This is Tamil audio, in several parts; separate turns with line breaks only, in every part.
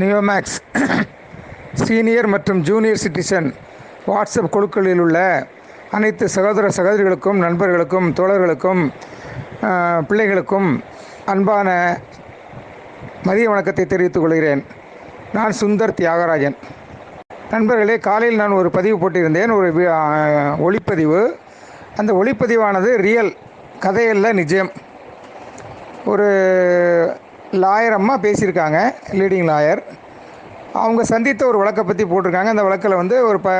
நியோமேக்ஸ் சீனியர் மற்றும் ஜூனியர் சிட்டிசன் வாட்ஸ்அப் குழுக்களில் உள்ள அனைத்து சகோதர சகோதரிகளுக்கும் நண்பர்களுக்கும் தோழர்களுக்கும் பிள்ளைகளுக்கும் அன்பான மதிய வணக்கத்தை தெரிவித்துக் கொள்கிறேன். நான் சுந்தர் தியாகராஜன். நண்பர்களே காலையில் நான் ஒரு பதிவு போட்டிருந்தேன். ஒரு ஒளிப்பதிவு. அந்த ஒளிப்பதிவானது ரியல் கதையல்ல நிஜம். ஒரு லாயர் அம்மா பேசியிருக்காங்க லீடிங் லாயர் அவங்க சந்தித்த ஒரு வழக்கை பற்றி போட்டிருக்காங்க. அந்த வழக்கில் வந்து ஒரு ப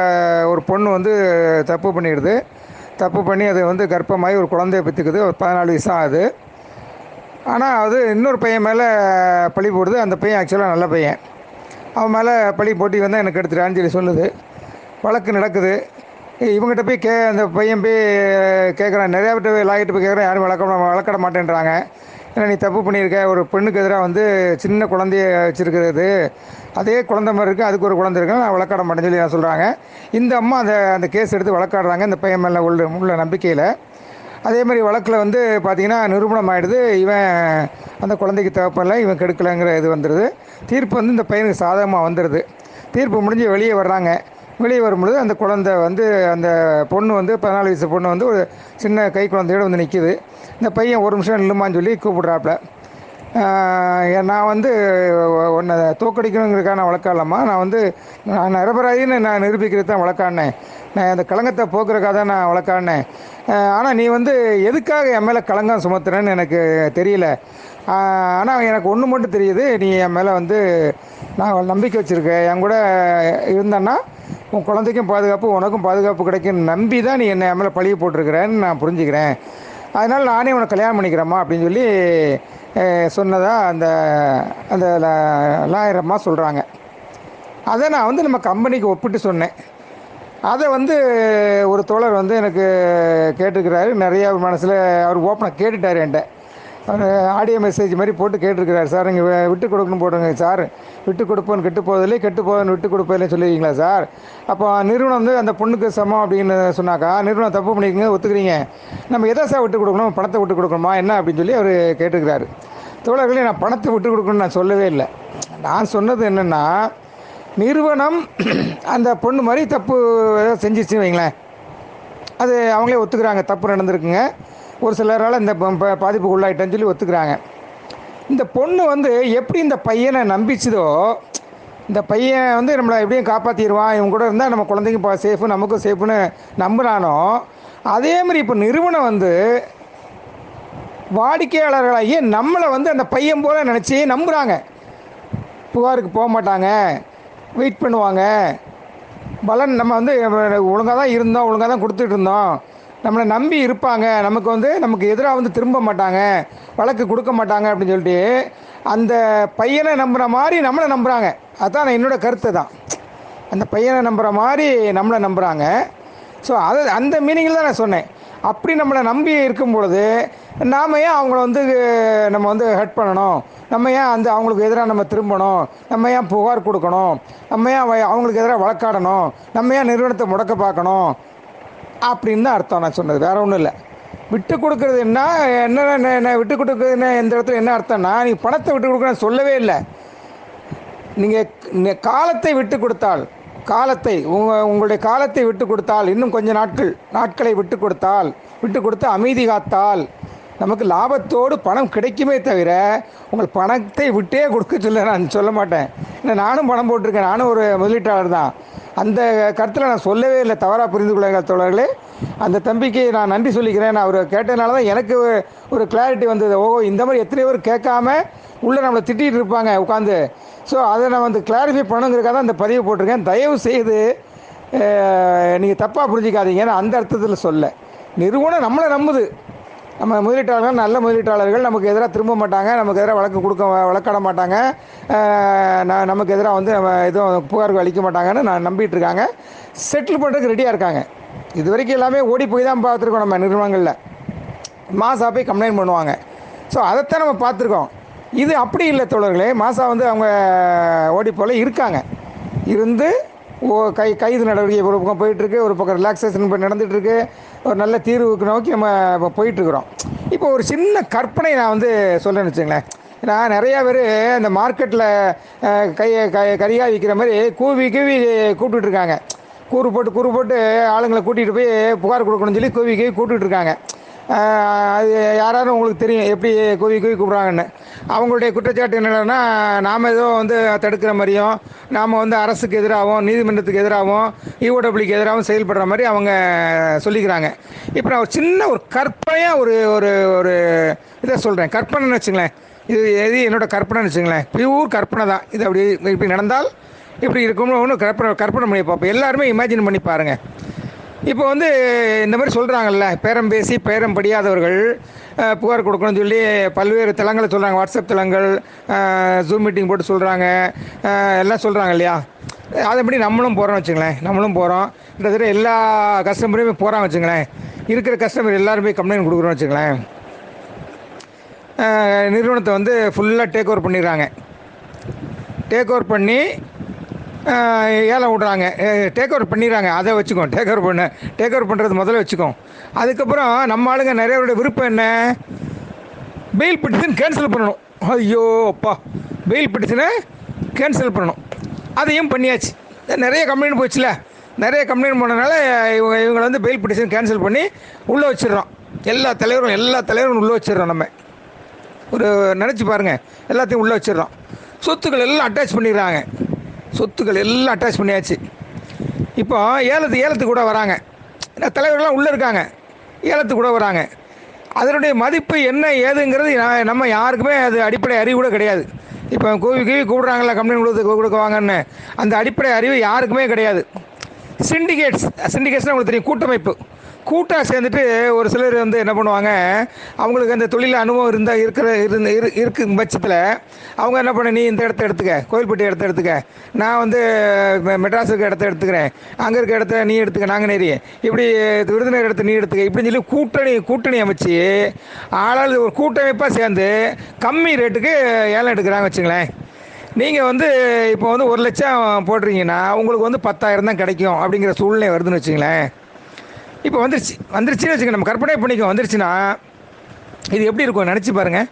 ஒரு பொண்ணு வந்து தப்பு பண்ணிடுது. தப்பு பண்ணி அது வந்து கர்ப்பமாகி ஒரு குழந்தைய பெற்றுக்குது. ஒரு பதினாலு வயசு ஆகுது. ஆனால் அது இன்னொரு பையன் மேலே பழி போடுது. அந்த பையன் ஆக்சுவலாக நல்ல பையன். அவன் மேலே பழி போட்டி வந்தால் எனக்கு எடுத்துட்டான்னு சொல்லி சொல்லுது. வழக்கு நடக்குது. இவங்ககிட்ட போய் கே அந்த பையன் போய் கேட்குறான் நிறையா பேர்ட்ட போய் லாயிட்டு போய் கேட்குறேன் யாரும் வளர்க்க வளர்க்கட மாட்டேன்றாங்க. ஏன்னா நீ தப்பு பண்ணியிருக்க. ஒரு பெண்ணுக்கு எதிராக வந்து சின்ன குழந்தைய வச்சுருக்கிறது. அதே குழந்தை மாதிரி இருக்குது அதுக்கு ஒரு குழந்தை இருக்குது நான் வழக்காட மாட்டேன்னு சொல்லி நான் சொல்கிறாங்க இந்த அம்மா அந்த அந்த கேஸ் எடுத்து வழக்காடுறாங்க. இந்த பையன் மேலே உள்ள உள்ள நம்பிக்கையில். அதே மாதிரி வழக்கில் வந்து பார்த்திங்கன்னா நிரூபணம் ஆகிடுது இவன் அந்த குழந்தைக்கு தேவைப்படல. இவன் கெடுக்கலைங்கிற இது வந்துடுது தீர்ப்பு வந்து இந்த பையனுக்கு சாதகமாக வந்துடுது தீர்ப்பு முடிஞ்சு வெளியே வர்றாங்க. வெளியே வரும்பொழுது அந்த குழந்தை வந்து அந்த பொண்ணு வந்து பதினாலு வயசு பொண்ணு வந்து ஒரு சின்ன கை குழந்தையோட வந்து நிற்கிது இந்த பையன் ஒரு நிமிஷம் நில்லுமான்னு சொல்லி கூப்பிட்றாப்புல நான் வந்து உன்னை தோக்கடிக்கணுங்கிறதுக்கான வழக்காலம்மா நான் வந்து நான் நிரபராதின்னு நான் நிரூபிக்கிறது தான் வழக்காடினேன் நான் அந்த களங்கத்தை போக்குறக்காக தான் நான் வழக்காடினேன் ஆனால் நீ வந்து எதுக்காக என் மேலே களங்கம் சுமத்துறேன்னு எனக்கு தெரியல. ஆனால் எனக்கு ஒன்று மட்டும் தெரியுது. நீ என் மேலே வந்து நான் நம்பிக்கை வச்சுருக்கேன். என் கூட இருந்தேன்னா உன் குழந்தைக்கும் பாதுகாப்பு உனக்கும் பாதுகாப்பு கிடைக்கும் நம்பி தான் நீ என்னை மேலே பழிய போட்டிருக்கிறேன்னு நான் புரிஞ்சுக்கிறேன். அதனால் நானே உனக்கு கல்யாணம் பண்ணிக்கிறேம்மா அப்படின்னு சொல்லி சொன்னதாக அந்த அந்த லாயரம்மா சொல்கிறாங்க அதை நான் வந்து நம்ம கம்பெனிக்கு ஒப்பிட்டு சொன்னேன். அதை வந்து ஒரு தோழர் வந்து எனக்கு கேட்டிருக்கிறாரு. நிறைய மனசில் அவர் ஓப்பனாக கேட்டுட்டார் என்கிட்ட. அவர் ஆடியோ மெசேஜ் மாதிரி போட்டு கேட்டிருக்கிறார். சார் நீங்கள் விட்டு கொடுக்கணும் போடுங்க சார் விட்டு கொடுப்போன்னு கெட்டு போவதில்லை. கெட்டு போவதுன்னு விட்டு கொடுப்பதில்லைன்னு சொல்லுவீங்களா சார்? அப்போ நிறுவனம் வந்து அந்த பொண்ணுக்கு சமம் அப்படின்னு சொன்னாக்கா நிறுவனம் தப்பு பண்ணிக்கங்க ஒத்துக்கிறீங்க. நம்ம எதை சார் விட்டு கொடுக்கணும்? பணத்தை விட்டு கொடுக்கணுமா? என்ன அப்படின்னு சொல்லி அவர் கேட்டிருக்கிறாரு. தோழர்களே நான் பணத்தை விட்டு கொடுக்கணும்னு நான் சொல்லவே இல்லை. நான் சொன்னது என்னென்னா நிறுவனம் அந்த பொண்ணு மாதிரி தப்பு ஏதாவது செஞ்சிச்சுன்னு வைங்களேன். அது அவங்களே ஒத்துக்கிறாங்க. தப்பு நடந்திருக்குங்க. ஒரு சிலரால் இந்த ப- ப- பாதிப்புக்கு உள்ளாயிட்டேன்னு சொல்லி ஒத்துக்கிறாங்க. இந்த பொண்ணு வந்து எப்படி இந்த பையனை நம்பிச்சுதோ இந்த பையன் வந்து நம்மளை எப்படியும் காப்பாற்றிடுவான் இவங்க கூட இருந்தால் நம்ம குழந்தைங்க பா சேஃபு நமக்கும் சேஃப்னு நம்புகிறானோ அதே மாதிரி இப்போ நிறுவனம் வந்து வாடிக்கையாளர்களாகிய நம்மளை வந்து அந்த பையன் போல நினச்சி நம்புகிறாங்க புகாருக்கு போக மாட்டாங்க வெயிட் பண்ணுவாங்க. பலன் நம்ம வந்து ஒழுங்காக தான் இருந்தோம் ஒழுங்காக தான் கொடுத்துட்டு இருந்தோம். நம்மளை நம்பி இருப்பாங்க. நமக்கு வந்து நமக்கு எதிராக வந்து திரும்ப மாட்டாங்க. வழக்கு கொடுக்க மாட்டாங்க அப்படின்னு சொல்லிட்டு அந்த பையனை நம்புகிற மாதிரி நம்மளை நம்புகிறாங்க அதுதான் நான் என்னோட கருத்து தான். அந்த பையனை நம்புகிற மாதிரி நம்மளை நம்புகிறாங்க ஸோ அது அந்த மீனிங்கில் தான் நான் சொன்னேன். அப்படி நம்மளை நம்பி இருக்கும் பொழுது நாம் ஏன் அவங்கள வந்து நம்ம வந்து ஹெட் பண்ணணும்? நம்ம ஏன் அந்த அவங்களுக்கு எதிராக நம்ம திரும்பணும்? நம்ம ஏன் புகார் கொடுக்கணும்? நம்ம ஏன் அவங்களுக்கு எதிராக வழக்காடணும்? நம்ம ஏன் நிறுவனத்தை முடக்க பார்க்கணும்? அப்படின்னு தான் அர்த்தம் நான் சொன்னது. வேற ஒன்றும் இல்லை. விட்டு கொடுக்கறது என்ன என்ன என்ன- விட்டு கொடுக்குறதுன்னு எந்த இடத்துல என்ன அர்த்தம்னா நீ பணத்தை விட்டு கொடுக்குறேன்னு சொல்லவே இல்லை. நீங்கள் காலத்தை விட்டு கொடுத்தால் காலத்தை உங்கள் உங்களுடைய காலத்தை விட்டு கொடுத்தால் இன்னும் கொஞ்சம் நாட்கள் நாட்களை விட்டு கொடுத்தால் விட்டு கொடுத்து அமைதி காத்தால் நமக்கு லாபத்தோடு பணம் கிடைக்குமே தவிர உங்கள் பணத்தை விட்டே கொடுக்க சொல்ல நான் சொல்ல மாட்டேன். ஏன்னா நானும் பணம் போட்டிருக்கேன். நானும் ஒரு முதலீட்டாளர் தான். அந்த கருத்தில் நான் சொல்லவே இல்லை தவறாக புரிந்து கொள்ள தோழர்களே. அந்த தம்பிக்கு நான் நன்றி சொல்லிக்கிறேன். நான் அவர் கேட்டதுனால தான் எனக்கு ஒரு கிளாரிட்டி வந்தது. ஓ இந்த மாதிரி எத்தனை பேர் கேட்காம உள்ளே நம்மளை திட்டிகிட்டு இருப்பாங்க உட்காந்து ஸோ அதை நான் வந்து கிளாரிஃபை பண்ணுங்கிறதுக்காக தான் இந்த பதிவு போட்டிருக்கேன். தயவு செய்து நீங்கள் தப்பாக புரிஞ்சிக்காதீங்க நான் அந்த அர்த்தத்தில் சொல்ல. நிறுவனம் நம்மளை நம்புது. நம்ம முதலீட்டாளர்கள் நல்ல முதலீட்டாளர்கள் நமக்கு எதிராக திரும்ப மாட்டாங்க நமக்கு எதிராக வழக்கு கொடுக்க வழக்காட மாட்டாங்க. நமக்கு எதிராக வந்து நம்ம எதுவும் புகார்கள் அளிக்க மாட்டாங்கன்னு நான் நம்பிட்டு இருக்காங்க. செட்டில் பண்ணுறதுக்கு ரெடியாக இருக்காங்க. இது வரைக்கும் எல்லாமே ஓடி போய் தான் பார்த்துருக்கோம் நம்ம நிறுவனங்களில். மாசா போய் கம்ப்ளைண்ட் பண்ணுவாங்க. ஸோ அதைத்தான் நம்ம பார்த்துருக்கோம். இது அப்படி இல்லை தோழர்களே. மாசா வந்து அவங்க ஓடி போல இருக்காங்க. இருந்து ஓ கை கைது நடவடிக்கை ஒரு பக்கம் போயிட்டுருக்கு ஒரு பக்கம் ரிலாக்ஸேஷன் இப்போ நடந்துகிட்ருக்கு ஒரு நல்ல தீர்வுக்கு நோக்கி நம்ம இப்போ போயிட்டுருக்குறோம். இப்போ ஒரு சின்ன கற்பனை நான் வந்து சொல்கிறேன்னு வச்சுங்களேன் நான் நிறையா பேர் இந்த மார்க்கெட்டில் கையை கை கறியாக விற்கிற மாதிரி கூவி கூவி கூப்பிட்டுட்டு இருக்காங்க கூறு போட்டு கூறு போட்டு ஆளுங்களை கூட்டிகிட்டு போய் புகார் கொடுக்கணும்னு சொல்லி கூவி கூவி கூப்பிட்டுட்டு அது யாராரும் உங்களுக்கு தெரியும் எப்படி குவி குவி கூப்பிட்றாங்கன்னு. அவங்களுடைய குற்றச்சாட்டு என்னென்னா நாம் ஏதோ வந்து தடுக்கிற மாதிரியும் நாம் வந்து அரசுக்கு எதிராகவும் நீதிமன்றத்துக்கு எதிராகவும் இஓடபிள்யூக்கு எதிராகவும் செயல்படுற மாதிரி அவங்க சொல்லிக்கிறாங்க. இப்போ நான் ஒரு சின்ன ஒரு கற்பனையாக ஒரு ஒரு ஒரு இதை சொல்கிறேன் கற்பனைன்னு வச்சுங்களேன். இது எது என்னோட கற்பனைன்னு வச்சுங்களேன். பியூர் கற்பனை தான். இது அப்படி இப்படி நடந்தால் இப்படி இருக்கும்னு ஒன்று கற்பனை கற்பனை பண்ணி பார்ப்போம். எல்லாருமே இமேஜின் பண்ணி பாருங்கள் இப்போ வந்து இந்த மாதிரி சொல்கிறாங்கல்ல பேரம் பேசி பேரம் படியாதவர்கள் புகார் கொடுக்கணும்னு சொல்லி பல்வேறு தளங்களை சொல்கிறாங்க வாட்ஸ்அப் தளங்கள் ஜூம் மீட்டிங் போட்டு சொல்கிறாங்க எல்லாம் சொல்கிறாங்க இல்லையா? அதன்படி நம்மளும் போகிறோம் வச்சுங்களேன். நம்மளும் போகிறோம் கிட்டத்தட்ட எல்லா கஸ்டமரையுமே போகிறாங்க வச்சுங்களேன். இருக்கிற கஸ்டமர் எல்லாருமே கம்ப்ளைண்ட் கொடுக்குறோம் வச்சுங்களேன். நிறுவனத்தை வந்து ஃபுல்லாக டேக் ஓவர் பண்ணிடுறாங்க. டேக் ஓவர் பண்ணி ஏலம் விடுறாங்க. டேக் ஓவர் பண்ணிடுறாங்க. அதை வச்சுக்கோ. டேக் ஓவர் பண்ண. டேக் ஓவர் பண்ணுறது முதல்ல வச்சுக்கோ. அதுக்கப்புறம் நம்ம ஆளுங்க நிறையவருடைய விருப்பம் என்ன? பெயில் பெட்டிஷன் கேன்சல் பண்ணணும். ஐயோ அப்பா. பெயில் பெட்டிஷனை கேன்சல் பண்ணணும். அதையும் பண்ணியாச்சு. நிறைய கம்ப்ளைண்ட் போச்சுல. நிறைய கம்ப்ளைண்ட் போனதுனால இவங்க இவங்களை வந்து பெயில் பெட்டிஷன் கேன்சல் பண்ணி உள்ளே வச்சிடுறோம். எல்லா தலைவரும் எல்லா தலைவரும் உள்ளே வச்சிடுறோம் நம்ம. ஒரு நினச்சி பாருங்கள் எல்லாத்தையும் உள்ளே வச்சிடுறோம். சொத்துக்கள் எல்லாம் அட்டாச் பண்ணிடுறாங்க. சொத்துக்கள் எல்லாம் அட்டாச் பண்ணியாச்சு. இப்போ ஏலத்து ஏலத்துக்கு கூட வராங்க. தலைவர்கள்லாம் உள்ளே இருக்காங்க. ஏலத்துக்கு கூட வராங்க. அதனுடைய மதிப்பு என்ன ஏதுங்கிறது நம்ம யாருக்குமே அது அடிப்படை அறிவு கூட கிடையாது. இப்போ கோவி கீவி கூப்பிட்றாங்களா கம்ப்ளைண்ட் கொடுத்து கொடுக்க வாங்கன்னு. அந்த அடிப்படை அறிவு யாருக்குமே கிடையாது. சிண்டிகேட்ஸ் சிண்டிகேட்ஸ்னால் உங்களுக்கு தெரியும் கூட்டமைப்பு. கூட்டாக சேர்ந்துட்டு ஒரு சிலர் வந்து என்ன பண்ணுவாங்க அவங்களுக்கு அந்த தொழில் அனுபவம் இருந்தால் இருக்கிற இருந்த இரு இருக்கும் பட்சத்தில் அவங்க என்ன பண்ண நீ இந்த இடத்த எடுத்துக்க கோயில்பட்டி இடத்த எடுத்துக்க. நான் வந்து மெட்ராஸுக்கு இடத்த எடுத்துக்கிறேன். அங்கே இருக்க இடத்த நீ எடுத்துக்க நாங்கள் நேரி இப்படி விருதுநகர் இடத்த நீ எடுத்துக்க இப்படின்னு சொல்லி கூட்டணி கூட்டணி அமைச்சு ஆளாள் ஒரு கூட்டமைப்பாக சேர்ந்து கம்மி ரேட்டுக்கு ஏலம் எடுக்கிறாங்க வச்சுங்களேன். நீங்கள் வந்து இப்போ வந்து ஒரு லட்சம் போடுறீங்கன்னா உங்களுக்கு வந்து பத்தாயிரம் தான் கிடைக்கும் அப்படிங்கிற சூழ்நிலை வருதுன்னு வச்சுங்களேன். இப்போ வந்துருச்சு. வந்துருச்சுன்னு வச்சுக்க நம்ம கற்பனை பண்ணிக்க வந்துருச்சுன்னா இது எப்படி இருக்கும்? நினச்சி பாருங்கள்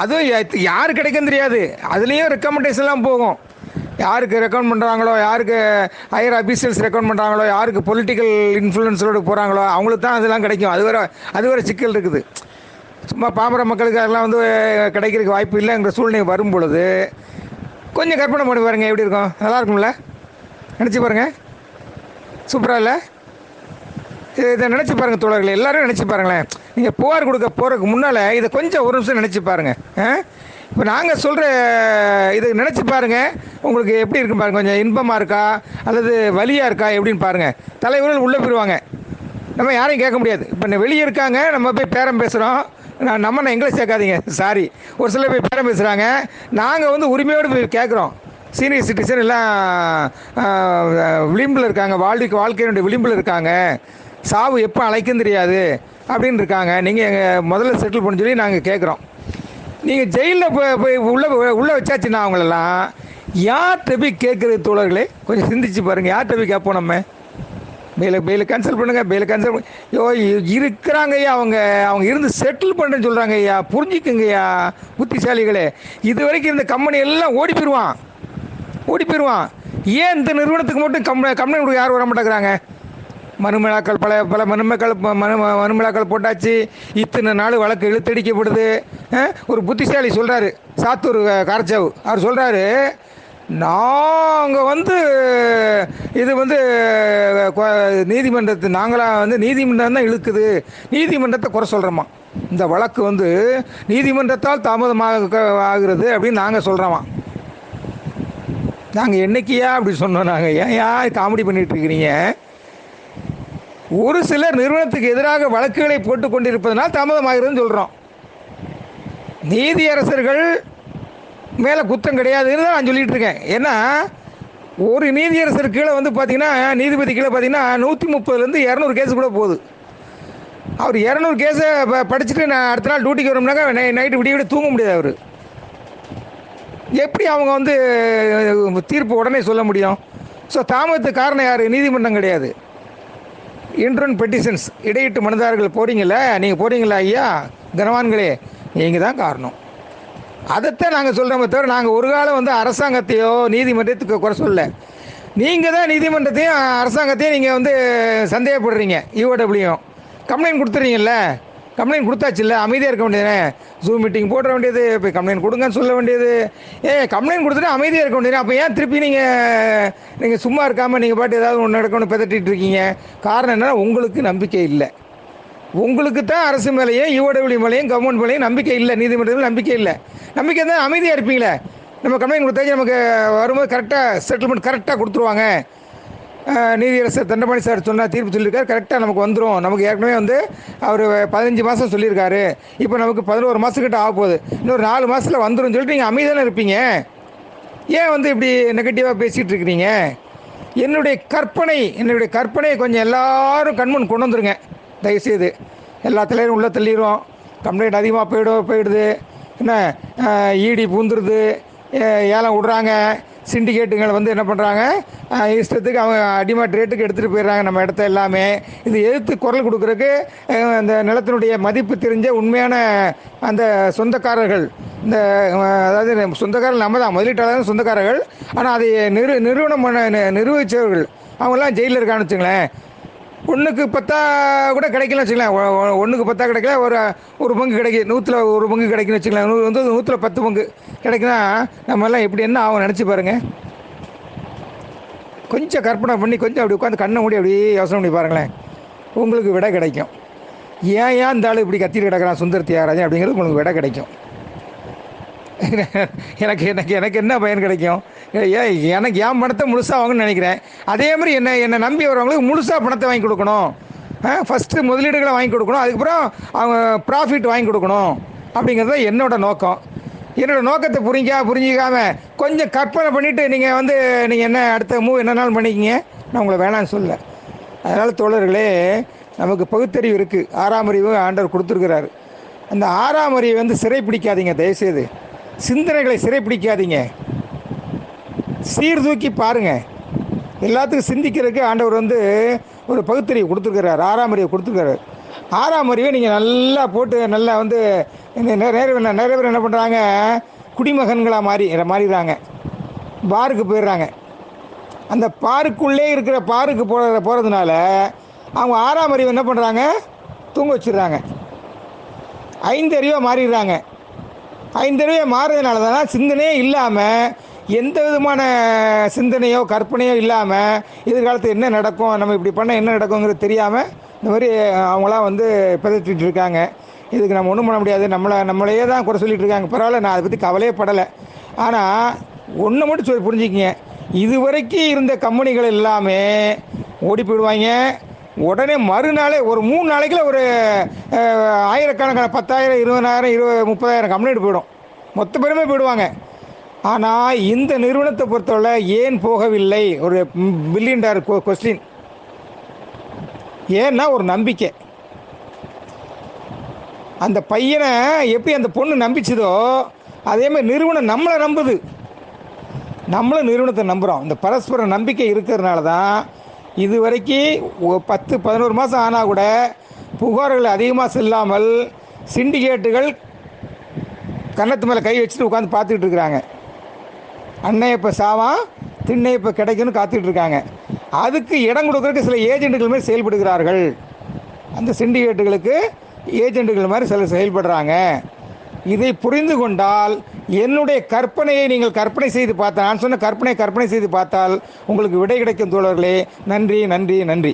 அதுவும் யார் கிடைக்கும் தெரியாது. அதுலேயும் ரெக்கமெண்டேஷன்லாம் போகும். யாருக்கு ரெக்கமெண்ட் பண்ணுறாங்களோ யாருக்கு ஹையர் அஃபீஷியல்ஸ் ரெக்கமெண்ட் பண்ணுறாங்களோ யாருக்கு பொலிட்டிக்கல் இன்ஃப்ளூயன்ஸோடு போகிறாங்களோ அவங்களுக்கு தான் அதெல்லாம் கிடைக்கும். அது வேற அது வேற சிக்கல் இருக்குது. சும்மா பாமர மக்களுக்கு அதெல்லாம் வந்து கிடைக்கிறதுக்கு வாய்ப்பு இல்லைங்கிற சூழ்நிலை வரும் பொழுது கொஞ்சம் கற்பனை பண்ணி பாருங்கள் எப்படி இருக்கும். நல்லா இருக்கும்ல? நினச்சி பாருங்கள் சூப்பராக இல்லை? இதை நினச்சி பாருங்கள் தோழர்களே எல்லோரும் நினச்சி பாருங்களேன். நீங்கள் புகார் கொடுக்க போகிறதுக்கு முன்னால் இதை கொஞ்சம் ஒரு நிமிஷம் நினச்சி பாருங்கள் இப்போ நாங்கள் சொல்கிற இதை நினச்சி பாருங்கள் உங்களுக்கு எப்படி இருக்கு பாருங்க? கொஞ்சம் இன்பமாக இருக்கா? அல்லது வலியாக இருக்கா? எப்படின்னு பாருங்கள் தலைவர்கள் உள்ளே போயிடுவாங்க நம்ம யாரையும் கேட்க முடியாது. இப்போ வெளியே இருக்காங்க நம்ம போய் பேரம் பேசுகிறோம் நான் நம்ம எங்களை சேர்க்காதீங்க சாரி ஒரு சிலர் போய் பேரம் பேசுகிறாங்க நாங்கள் வந்து உரிமையோடு போய் கேட்குறோம். சீனியர் சிட்டிசன் எல்லாம் விளிம்பில் இருக்காங்க. வாழ்க்கை வாழ்க்கையினுடைய விளிம்பில் இருக்காங்க. சாவு எப்போ அழைக்கும் தெரியாது அப்படின்னு இருக்காங்க. நீங்கள் எங்கள் முதல்ல செட்டில் பண்ண சொல்லி நாங்கள் கேட்குறோம் நீங்கள் ஜெயிலில் போய் போய் உள்ளே உள்ளே வச்சாச்சுன்னா அவங்களெல்லாம் யார்கிட்ட போய் கேட்குறது தோழர்களே? கொஞ்சம் சிந்திச்சு பாருங்கள் யார்கிட்ட போய் கேட்போம் நம்ம? பெயில பெயில கேன்சல் பண்ணுங்கள் பெயில கேன்சல் பண்ணு. யோ இருக்கிறாங்க ஐயா அவங்க. அவங்க இருந்து செட்டில் பண்ணுறேன்னு சொல்கிறாங்க ஐயா. புரிஞ்சுக்குங்க ஐயா புத்திசாலிகளே. இது வரைக்கும் இந்த கம்பெனி எல்லாம் ஓடி போயிடுவான் ஓடி போயிடுவான் ஏன் இந்த நிறுவனத்துக்கு மட்டும் கம்பெனி கம்பெனி கொடுக்க யாரும் வர மாட்டேங்கிறாங்க மனுமிழாக்கள் பல பல மனுமக்கள் மனு மனுமிழாக்கள் போட்டாச்சு. இத்தனை நாள் வழக்கு இழுத்தடிக்கப்படுது. ஒரு புத்திசாலி சொல்கிறாரு சாத்தூர் காரச்சாவு. அவர் சொல்கிறாரு நாங்கள் வந்து இது வந்து நீதிமன்றத்து நாங்களாக வந்து நீதிமன்றம் தான் இழுக்குது. நீதிமன்றத்தை குறை சொல்கிறோமா இந்த வழக்கு வந்து நீதிமன்றத்தால் தாமதமாக ஆகிறது அப்படின்னு நாங்கள் சொல்கிறோமா நாங்கள் என்னைக்கியா அப்படி சொன்னோம் நாங்கள் ஏன் ஏன் காமெடி பண்ணிகிட்ருக்கிறீங்க ஒரு சிலர் நிறுவனத்துக்கு எதிராக வழக்குகளை போட்டுக் கொண்டிருப்பதனால் தாமதமாகிறதுன்னு சொல்கிறோம் நீதியரசர்கள் மேலே குற்றம் கிடையாதுன்னு தான் நான் சொல்லிட்டு இருக்கேன். ஏன்னா ஒரு நீதியரசர் கீழே வந்து பார்த்தீங்கன்னா நீதிபதி கீழே பார்த்தீங்கன்னா நூற்றி முப்பதுலேருந்து இரநூறு கேஸ் கூட போகுது. அவர் இரநூறு கேஸை படிச்சுட்டு நான் அடுத்த நாள் டியூட்டிக்கு வரோம்னாக்கா நை நைட்டு விடிய விட தூங்க முடியாது அவர். எப்படி அவங்க வந்து தீர்ப்பு உடனே சொல்ல முடியும்? ஸோ தாமதத்துக்கு காரணம் யார்? நீதிமன்றம் கிடையாது. இன்ட்ரன் பெட்டிஷன்ஸ் இடையிட்டு மனுதாரர்கள் போறீங்களே நீங்கள் போகிறீங்களா ஐயா? கனவான்களே நீங்கள் தான் காரணம். அதைத்தான் நாங்கள் சொல்கிறோமே தவிர நாங்கள் ஒரு காலம் வந்து அரசாங்கத்தையோ நீதிமன்றத்துக்கு குறை சொல்ல நீங்கள் தான் நீதிமன்றத்தையும் அரசாங்கத்தையும் நீங்கள் வந்து சந்தேகப்படுறீங்க யூஓடபிள்யூயும் கம்ப்ளைண்ட் கொடுத்துறீங்கல்ல? கம்ப்ளைண்ட் கொடுத்தாச்சுல்ல அமைதியாக இருக்க வேண்டியதுனே ஜூம் மீட்டிங் போட வேண்டியது இப்போ கம்ப்ளைண்ட் கொடுங்கன்னு சொல்ல வேண்டியது. ஏ கம்ப்ளைண்ட் கொடுத்துட்டு அமைதியாக இருக்க வேண்டியது அப்போ ஏன் திருப்பி நீங்கள் நீங்கள் சும்மா இருக்காமல் நீங்கள் பாட்டு ஏதாவது ஒன்று நடக்கணும் பிதட்டிட்டு இருக்கீங்க? காரணம் என்னென்னா உங்களுக்கு நம்பிக்கை இல்லை. உங்களுக்கு தான் அரசு மேலேயும் யூஓடபிள்யூ மேலேயும் கவர்மெண்ட் மேலேயும் நம்பிக்கை இல்லை நீதிமன்றத்தில் நம்பிக்கை இல்லை. நம்பிக்கை தான் அமைதியாக இருப்பீங்களே. நம்ம கம்ப்ளைண்ட் கொடுத்தாச்சு நமக்கு வரும்போது கரெக்டாக செட்டில்மெண்ட் கரெக்டாக கொடுத்துருவாங்க. நீதியரசர் தண்டபாணி சார் சொன்ன தீர்ப்பு சொல்லியிருக்காரு. கரெக்டாக நமக்கு வந்துடும் நமக்கு ஏற்கனவே வந்து அவர் பதினஞ்சு மாதம் சொல்லியிருக்காரு. இப்போ நமக்கு பதினோரு மாதத்துக்கிட்ட ஆக போகுது. இன்னொரு நாலு மாதத்தில் வந்துடும் சொல்லிட்டு நீங்கள் அமைதியாக இருப்பீங்க? ஏன் வந்து இப்படி நெகட்டிவாக பேசிகிட்டு இருக்கிறீங்க? என்னுடைய கற்பனை என்னுடைய கற்பனையை கொஞ்சம் எல்லாரும் கண்முன் கொண்டு வந்துருங்க. தயவுசெய்து. எல்லாத்துலேயும் உள்ளே தள்ளிடுவோம் கம்ப்ளைண்ட் அதிகமாக போயிடும் போயிடுது. என்ன ஈடி பூந்துருது. ஏலம் விடுறாங்க. சிண்டிகேட்டுங்களை வந்து என்ன பண்ணுறாங்க இஷ்டத்துக்கு அவங்க அடிமாட் ரேட்டுக்கு எடுத்துகிட்டு போயிடுறாங்க நம்ம இடத்த எல்லாமே. இது எதிர்த்து குரல் கொடுக்குறக்கு அந்த நிலத்தினுடைய மதிப்பு தெரிஞ்ச உண்மையான அந்த சொந்தக்காரர்கள் இந்த அதாவது சொந்தக்காரர்கள் நம்ம தான் முதலீட்டாளர் சொந்தக்காரர்கள். ஆனால் அதை நிறு நிறுவனம் பண்ண அவங்களாம் அவங்கெல்லாம் ஜெயிலில் இருக்கான்னு வச்சுங்களேன். ஒன்றுக்கு பத்தா கூட கிடைக்கலன்னு வச்சுக்கலாம் ஒன்றுக்கு பத்தா கிடைக்கல ஒரு ஒரு பங்கு கிடைக்கும் நூற்றில் ஒரு பங்கு கிடைக்குன்னு வச்சுக்கலாம் நூறு வந்து நூற்றில் பத்து பங்கு கிடைக்குன்னா நம்மெல்லாம் எப்படி என்ன ஆகும் நினச்சி பாருங்கள் கொஞ்சம் கற்பனை பண்ணி கொஞ்சம் அப்படி உட்காந்து கண்ணை மூடி அப்படியே யோசனை பண்ணி பாருங்களேன். உங்களுக்கு விடை கிடைக்கும். ஏன் ஏன் இந்த ஆள் இப்படி கத்திட்டு கிடக்கிறான் சுந்தர் தியாகராஜன் அப்படிங்கிறது உங்களுக்கு விடை கிடைக்கும். எனக்கு எனக்கு எனக்கு என்ன பயன் கிடைக்கும்? எனக்கு என் பணத்தை முழுசாக வாங்கணும்னு நினைக்கிறேன். அதே மாதிரி என்னை என்னை நம்பி வரவங்களுக்கு முழுசாக பணத்தை வாங்கி கொடுக்கணும். ஃபஸ்ட்டு முதலீடுகளை வாங்கி கொடுக்கணும். அதுக்கப்புறம் அவங்க ப்ராஃபிட் வாங்கி கொடுக்கணும். அப்படிங்கிறது தான் என்னோட நோக்கம். என்னோடய நோக்கத்தை புரிஞ்சா புரிஞ்சிக்காம கொஞ்சம் கற்பனை பண்ணிவிட்டு நீங்கள் வந்து நீங்கள் என்ன அடுத்த மூவ் என்னன்னாலும் பண்ணிக்கிங்க. நான் உங்களை வேணாம்னு சொல்ல அதனால் தோழர்களே நமக்கு பகுத்தறிவு இருக்குது ஆறாம் அறிவு ஆண்டவர் கொடுத்துருக்கிறாரு. அந்த ஆறாம் அறிவை வந்து சிறைப்பிடிக்காதீங்க தயவுசெய்து. சிந்தனைகளை சிறைப்பிடிக்காதீங்க. சீர்தூக்கி பாருங்கள் எல்லாத்துக்கும் சிந்திக்கிறதுக்கு ஆண்டவர் வந்து ஒரு பகுத்தறிவு கொடுத்துருக்கிறார் ஆறாம் அறிவை கொடுத்துருக்காரு. ஆறாம் அறிவை நீங்கள் நல்லா போட்டு நல்லா வந்து இந்த நெ- நிறைய பேர் நிறைய பேர் என்ன பண்ணுறாங்க குடிமகன்களாக மாறி மாறிடுறாங்க. பாருக்கு போயிடுறாங்க. அந்த பாருக்குள்ளே இருக்கிற பாருக்கு போகிற போகிறதுனால அவங்க ஆறாம் அறிவு என்ன பண்ணுறாங்க தூங்க வச்சிடுறாங்க. ஐந்தறிவாக மாறிடுறாங்க. ஐந்தறிவை மாறுறதுனால தான் சிந்தனையே இல்லாமல் எந்த விதமான சிந்தனையோ கற்பனையோ இல்லாமல் எதிர்காலத்தில் என்ன நடக்கும் நம்ம இப்படி பண்ணால் என்ன நடக்குங்கிறது தெரியாமல் இந்த மாதிரி அவங்களாம் வந்து பிதற்றிட்டு இருக்காங்க. இதுக்கு நம்ம ஒன்றும் பண்ண முடியாது. நம்மளை நம்மளையே தான் குறை சொல்லிகிட்டு இருக்காங்க. பரவாயில்ல நான் அதை பற்றி கவலையே படலை. ஆனால் ஒன்று மட்டும் சொல்லி புரிஞ்சுக்கிங்க. இதுவரைக்கும் இருந்த கம்பெனிகள் எல்லாமே ஓடி போயிடுவாங்க. உடனே மறுநாளே ஒரு மூணு நாளைக்குள்ள ஒரு ஆயிரக்கணக்கான பத்தாயிரம் இருபதாயிரம் இருபது முப்பதாயிரம் கம்ப்ளைண்ட் போயிடும். மொத்த பேருமே போயிடுவாங்க. ஆனால் இந்த நிறுவனத்தை பொறுத்தவரை ஏன் போகவில்லை? ஒரு பில்லியன் டாலர் கொஸ்டின் ஏன்னா ஒரு நம்பிக்கை. அந்த பையனை எப்படி அந்த பொண்ணு நம்பிச்சதோ அதே மாதிரி நிறுவனம் நம்மளை நம்புது. நம்மளும் நிறுவனத்தை நம்புகிறோம் இந்த பரஸ்பர நம்பிக்கை இருக்கிறதுனால தான் இது வரைக்கும் பத்து பதினோரு மாதம் ஆனால் கூட புகார்கள் அதிகமாக செல்லாமல் சிண்டிகேட்டுகள் கன்னத்து மேலே கை வச்சுட்டு உட்காந்து பார்த்துக்கிட்டு இருக்கிறாங்க. அன்னையப்ப சாவான் திண்ணை இப்போ கிடைக்கும்னு காத்துக்கிட்டு இருக்காங்க அதுக்கு இடம் கொடுக்கறதுக்கு சில ஏஜென்ட்டுகள் மாதிரி செயல்படுகிறார்கள். அந்த சிண்டிகேட்டுகளுக்கு ஏஜென்ட்டுகள் மாதிரி சில செயல்படுறாங்க. இதை புரிந்து கொண்டால் என்னுடைய கற்பனையை நீங்கள் கற்பனை செய்து பார்த்தால் நான் சொன்ன கற்பனை கற்பனை செய்து பார்த்தால் உங்களுக்கு விடை கிடைக்கும் தோழர்களே. நன்றி நன்றி நன்றி.